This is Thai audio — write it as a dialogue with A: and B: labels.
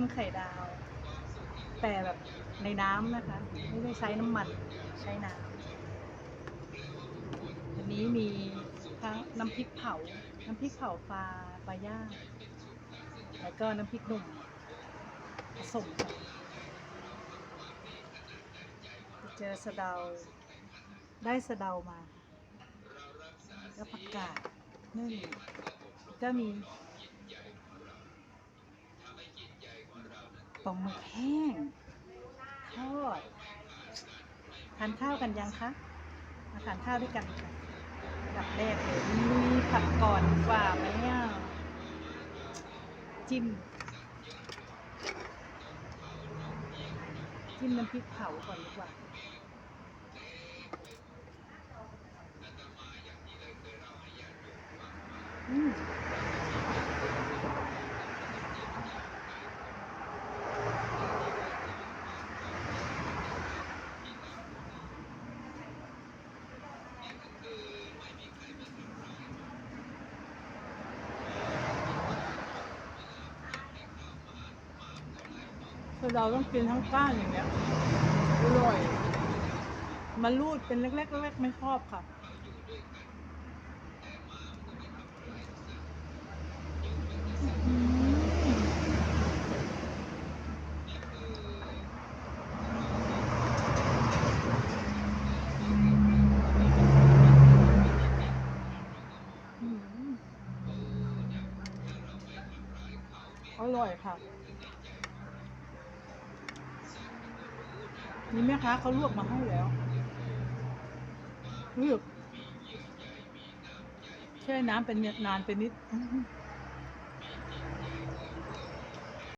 A: ำไข่ดาว แต่แบบในน้ำนะคะ ไม่ได้ใช้น้ำมันใช้น้ำอันนี้มีทั้งน้ำพริกเผา น้ำพริกเผาปลาปลาย่างแล้วก็น้ำพริกหนุ่มผสมกันเจอสะเดาได้สะเดามา ก็ผักกาดนึ่งก็มี ปลาหมึกแห้งทอดทานข้าวกันยังคะ มาทานข้าวด้วยกันค่ะอันดับแรกเลยลุยผัดก่อนดีกว่าไหมอะจิ้ม จิ้มน้ำพริกเผาก่อนดีกว่าอืม เราต้องกินทั้งก้านอย่างเงี้ยอร่อย มันรูดเป็นเล็กๆเล็กๆไม่ชอบค่ะอืมอืมอร่อยค่ะ นี่แม่ค้าเขาลวกมาให้แล้วเลือกแช่น้ำเป็นนานไปนิด